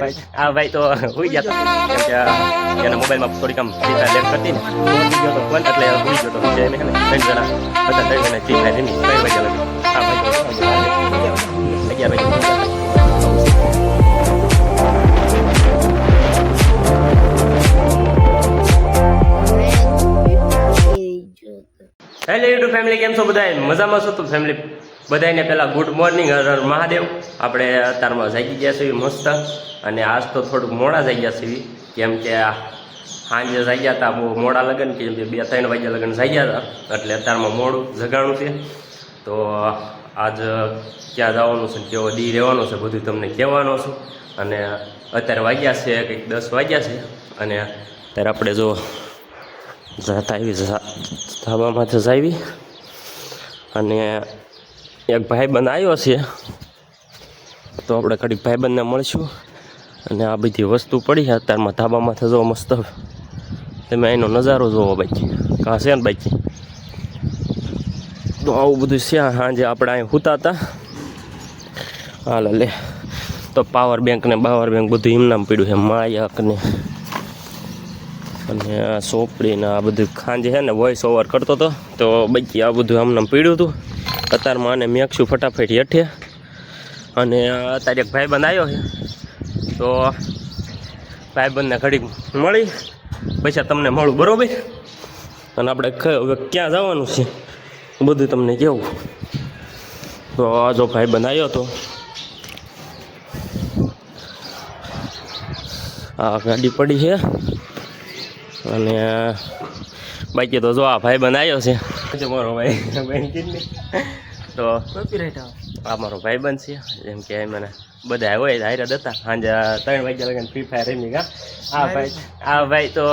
આ ભાઈ તો હુઈ હતા. કેમ કે એના મોબાઈલમાં થોડીક આમ ફ્રી ફાયર લેટ કરતી ને ગયો તો ફોન એટલે હુઈ ગયો તો જે હે ને ત્રણ જણા હતા ત્રણ જણા ફ્રી ફાયર રમી ત્રણ વાગ્યા લગી આ ભાઈ અગિયાર વાગ્યા હેલો યુટ્યુબ ફેમિલી કેમ છો બધા મજામાં છો તો ફેમિલી બધાને પહેલાં ગુડ મોર્નિંગ હર મહાદેવ. આપણે અત્યારમાં જાગી ગયા છીએ મસ્ત, અને આજ તો થોડુંક મોડા જાગ્યા છીએ. કેમ કે સાંજે જાગ્યા હતા, બહુ મોડા લગન કે બે ત્રણ વાગ્યા લગન જાગ્યા હતા, એટલે અત્યારમાં મોડું જગાણું છે. તો આજ ક્યાં જવાનું છે, કેવો દી રહેવાનો છે, બધું તમને કહેવાનો છું. અને અત્યારે વાગ્યા છે, કંઈક દસ વાગ્યા છે, અને અત્યારે આપણે જો આવી ધાબામાંથી જાવી. અને એક ભાઈબંધ આવ્યો છે. તો આપણે કડીક ભાઈબંધને મળશું. અને આ બધી વસ્તુ પડી છે. અત્યારમાં ધાબામાંથી જો મસ્ત તમે એનો નજારો જોવો બાકી કાં છે ને બાકી તો આવું બધું છે. સાંજે આપણે અહીં સૂતા હતા. હાલ લે. તો પાવર બેંક ને પાવર બેંક બધું એમનામ પીડ્યું છે. માયક ને અને આ સોપડી ને આ બધું ખાંજે છે ને વોઇસ ઓવર કરતો હતો તો બાકી આ બધું આમને આમ પીડ્યું હતું અત્યારમાં આને મેકશું ફટાફટ હેઠે. અને અત્યારે એક ભાઈબંધ આવ્યો છે. તો ભાઈબંધને ઘડીક મળી, પછી તમને મળું, બરાબર? અને આપણે હવે ક્યાં જવાનું છે? બધું તમને કેવું? તો આ જો ભાઈબંધ આવ્યો હતો આ ગાડી પડી છે. અને બાકી તો જો આ ભાઈ બંધ આવ્યો છે મારો ભાઈ તો આ મારો ભાઈ બંધ છે. જેમ કે મને બધા હોય હારે હતા. સાંજે ત્રણ વાગ્યા લગન ફ્રી ફાયર રમી ગયા. આ ભાઈ આ ભાઈ તો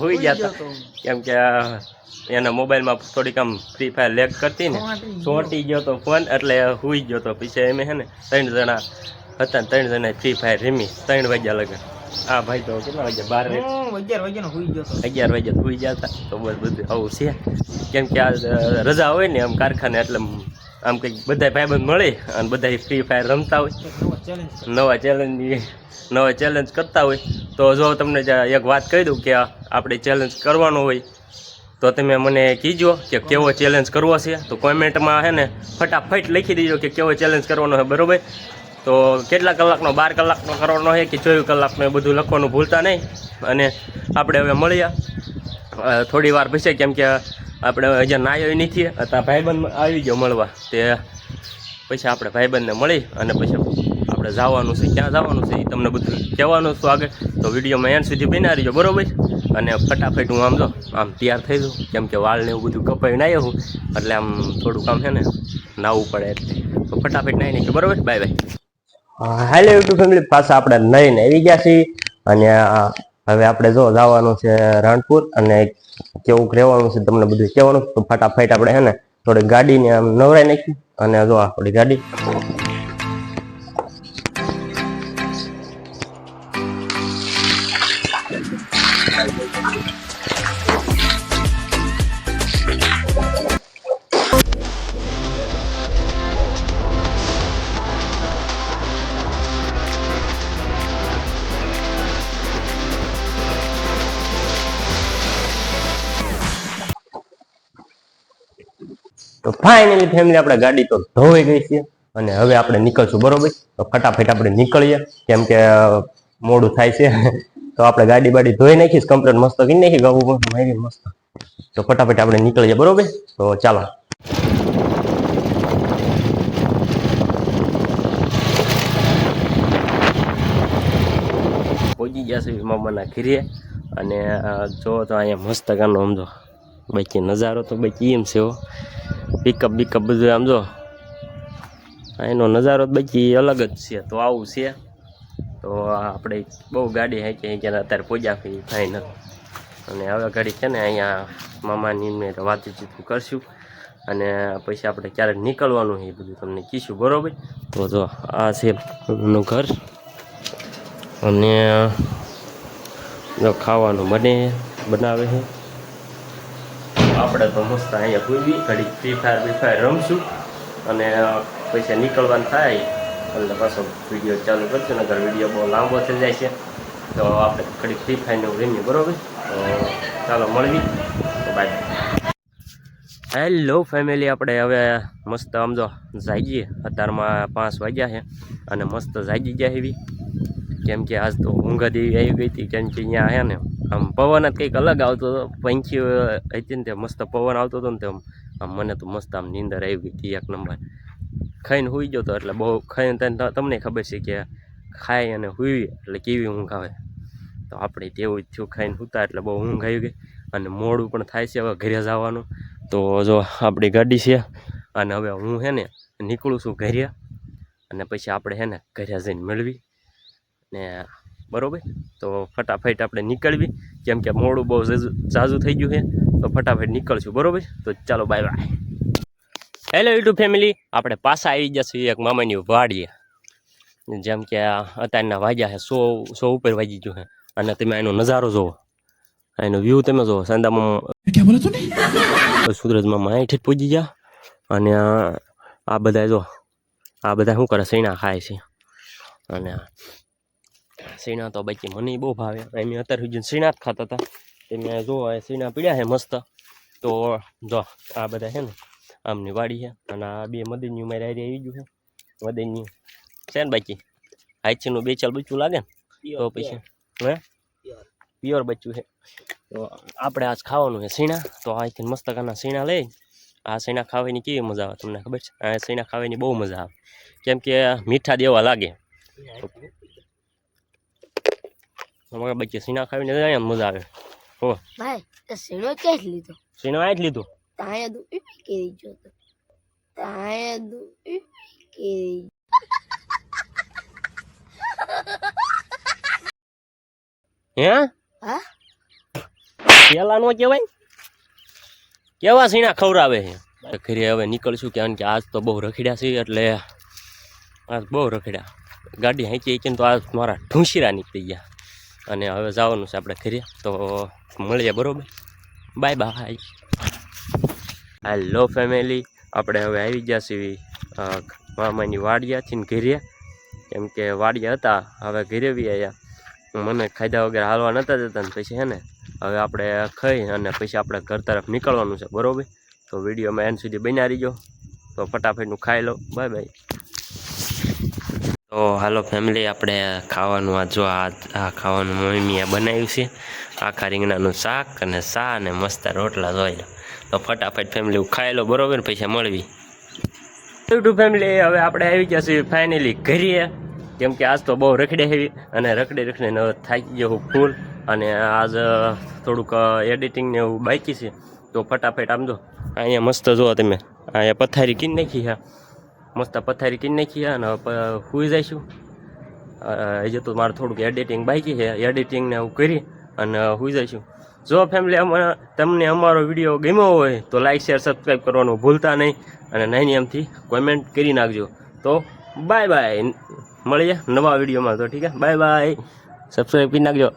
હોઈ ગયા કેમ કે એના મોબાઈલમાં થોડીક આમ ફ્રી ફાયર લેગ કરતી ને. ચોંટી ગયો. તો ફોન એટલે હુઈ ગયો તો. પછી એમ હે ને ત્રણ જણા હતા ત્રણ જણા ફ્રી ફાયર રમી. ત્રણ વાગ્યા લગન. આ ભાઈ તો કેટલા વાગ્યા? બાર અગિયાર વાગ્યાનો હોઈ ગયો અગિયાર વાગે સુઈ જતા. તો બસ બધું આવું છે. કેમ કે આ રજા હોય ને આમ કારખાને એટલે આમ કંઈક બધા ભાઈબંધ મળે અને બધા ફ્રી ફાયર રમતા હોય. એક નવો ચેલેન્જ નવા ચેલેન્જ નવા ચેલેન્જ કરતા હોય. તો જો તમને એક વાત કહી દઉં કે આપણે ચેલેન્જ કરવાનો હોય તો તમે મને કીજો કે કેવો ચેલેન્જ કરવો છે. તો કોમેન્ટમાં હે ને ફટાફટ લખી દેજો કે કેવો ચેલેન્જ કરવાનો છે. બરોબર? તો કેટલા કલાકનો, બાર કલાકનો કરવાનો છે કે ચોવીસ કલાકનો એ બધું લખવાનું ભૂલતા નહીં. અને આપણે હવે મળ્યા થોડી વાર પછી, કેમ કે આપણે હજી નાયો નથી. અત્યારે ભાઈબંધ આવી ગયો મળવા. તે પછી આપણે ભાઈબંધને મળી અને પછી આપણે જવાનું છે, ક્યાં જવાનું છે એ તમને બધું કહેવાનું છું આગળ. તો વિડીયોમાં એન્ડ સુધી બના રહીજો, બરોબર? અને ફટાફટ હું આમ જો, આમ તૈયાર થઈ જાઉં. કેમ કે વાળ ને એવું બધું કપાઈ ના હું એટલે આમ થોડુંક આમ છે ને, નાવું પડે એટલે. તો ફટાફટ નાહી નાખ્યું બરોબર? Bye bye. હાલો યુટ્યુબ ફેમિલી પાછા આપણે નઈને આવી ગયા છીએ. અને હવે આપણે જો જવાનું છે રાણપુર અને કેવું રહેવાનું છે તમને બધું કહેવાનું. તો ફટાફટ આપણે, હે ને, થોડી ગાડીને આમ નવરાઈ નાખી. અને જો આપણી ગાડી. તો ફાઇનલી ફેમિલી આપણે ગાડી તો ધોવાઈ ગઈ છે અને હવે આપણે નીકળશું, બરોબર? તો ફટાફટ આપણે નીકળીએ. કેમ કે મોડું થાય છે. તો આપણે ગાડી બાડી ધોઈ નાખીશ કમ્પ્લેટ મસ્ત કરી નાખી ગાવું મારી મસ્ત. તો ફટાફટ આપણે નીકળીએ, બરોબર? તો ચાલો. પહોંચી ગયા છે મામાના ઘીરે અને જો તો અહીંયા મસ્ત ગાનો સમજો બાકી નજારો તો બાકી એમ છે પિકઅપ બિકઅપ બધું આમ જો. એનો નજારો બાકી અલગ જ છે. તો આવું છે. તો આપણે બહુ ગાડી હાંકી હાંકી અત્યારે પૂજા ફી ફાઇનલ અને હવે ઘડી છે ને અહીંયા મામાની મેં વાતચીત કરશું. અને પછી આપણે ક્યારેક નીકળવાનું એ બધું તમને કહીશું બરોબર? તો જો, આ છે નું ઘર. અને જો ખાવાનું બને બનાવે છે. આપણે તો મસ્ત અહીંયા ભૂલી ઘડી ફ્રી ફાયર ફ્રી ફાયર રમશું. અને પૈસા નીકળવાનું થાય, એટલે પાછો વીડિયો ચાલુ કરશું નગર વીડિયો બહુ લાંબો થઈ જાય છે. તો આપણે ઘડી ફ્રી ફાયરનું રમીએ બરોબર? તો ચાલો મળવી તો બાય હેલો ફેમિલી આપણે હવે મસ્ત આમ જો જાગીએ. અત્યારમાં પાંચ વાગ્યા છે અને મસ્ત જાગી ગયા એવી કેમ કે આજ તો ઊંઘ એવી આવી ગઈ હતી, કેમ કે અહીંયા છે ને આમ પવન જ કંઈક અલગ આવતો હતો. પંખી હતી ને તે મસ્ત પવન આવતો હતો ને તે આમ મને તો મસ્ત આમ નીંદર આવી ગઈ હતી એક નંબર. ખાઈને સૂઈ ગયો તો એટલે બહુ ખાઈને તમને ખબર છે કે ખાઈ અને સૂઈ એટલે કેવી ઊંઘ આવે. તો આપણે તેવું જ થયું ખાઈને સૂતા એટલે બહુ ઊંઘ આવી ગઈ. અને મોડું પણ થાય છે હવે ઘરે જવાનું. તો જો આપણી ગાડી છે અને હવે હું છે ને નીકળું છું ઘરે. અને પછી આપણે છે ને ઘરે જઈને મેળવી. ને બરાબર? તો ફટાફટ આપણે નીકળવી. કેમ કે મોડું બહુ ઝાઝું થઈ ગયું છે તો ફટાફટ નીકળશું બરાબર? તો ચાલો bye bye hello YouTube family આપણે પાછા આવી ગયા છીએ એક મામાની વાડીએ. જેમ કે અત્યારના વાગ્યા છે સો સો ઉપર વાગી ગયું છે. અને તમે એનો નજારો જોવો એનો વ્યૂ તમે જોવો સાંદામાં સુરજમાં જ પૂજી ગયા. અને આ બધા જો આ બધા શું કરે? સૈણા ખાય છે? અને સૈણા તો બાકી મને બહુ ભાવે. એમ અત્યારે સુધી સૈણા જ ખાતા હતા. એમ જો સૈણા પીડ્યા છે મસ્ત. તો જો આ બધા છે ને આમની વાડી છે અને આ બે મદનની મારી હારી આવી ગયું છે. મદનની છે ને બાકી? હાઈચીનું બે ચાલ બચ્ચું લાગે ને તો પછી હે? પ્યોર. બચ્ચું છે. તો આપણે આજ ખાવાનું છે સીણા તો અહીંથી મસ્ત કાના સીણા લઈ આ સીણા ખાવાની કેવી મજા આવે તમને ખબર છે? આ સીણા ખાવાની બહુ મજા આવે. કેમ કે મીઠા દેવા લાગે. અમારા બચ્ચે સીણા ખાવીને અહીંયા મજા આવે. હો. ભાઈ તે સીણો જ લીધો? સીનો આ જ લીધું. તાય દુ કેરી જો તો તાય દુ કેરી હે? હા? પેલા નો કહેવાય? કેવા સીના ખવડાવે છે? ઘરે હવે નીકળશું કારણ કે આજ તો બહુ રખડ્યા છે એટલે આજ બહુ રખડ્યા. ગાડી હાંચી હાંચીને તો આજ મારા ઢૂંસીરા નીકળી ગયા. અને હવે જવાનું છે આપણે ઘરે. તો મળીએ બરોબર? Bye bye. હેલો ફેમિલી આપણે હવે આવી ગયા છીએ મામાની વાડિયાથી ને ઘરે. કેમ કે વાડિયા હતા, હવે ઘરે બી આવ્યા મને ખાધા વગર હાલવા નતા જતા ને પછી હે ને, હવે આપણે ખાઈ અને પછી આપણે ઘર તરફ નીકળવાનું છે, બરોબર? તો વિડીયોમાં એન સુધી બનાવી રહીજો. તો ફટાફટનું ખાઈ લો. Bye bye. તો હાલો ફેમિલી આપણે ખાવાનું આ જો આ ખાવાનું મમ્મીએ બનાવ્યું છે. આખા રીંગણાનું શાક અને સા અને મસ્ત રોટલા જોઈ લો તો ફટાફટ ફેમિલી ખાઈ લો બરોબર? પૈસા મળવી. યુટ્યુબ ફેમિલી હવે આપણે આવી ગયા છીએ ફાઇનલી ઘરે. કેમ કે આજ તો બહુ રખડે હેવી અને રખડી રખડીને થાકી ગયો હું ફૂલ અને આજ થોડુંક એડિટિંગ ને એવું બાકી છે. તો ફટાફટ આમ જો, અહીંયા મસ્ત જુઓ તમે. અહીંયા પથારી કીન નાખી છે. મસ્ત પથારી કીન નાખીએ અને સુઈ જઈશું. હજી તો મારે થોડુંક એડિટિંગ બાકી છે. એડિટિંગ ને એવું કરી અને સુઈ જઈશું. જો ફેમિલી અમારા તમને અમારો વીડિયો ગમ્યો હોય તો લાઈક શેર સબસ્ક્રાઈબ કરવાનું ભૂલતા નહીં અને નાની એમથી કોમેન્ટ કરી નાખજો. તો બાય બાય મળીએ નવા વિડીયોમાં તો ઠીક છે? બાય બાય સબસ્ક્રાઈબ કરી નાખજો.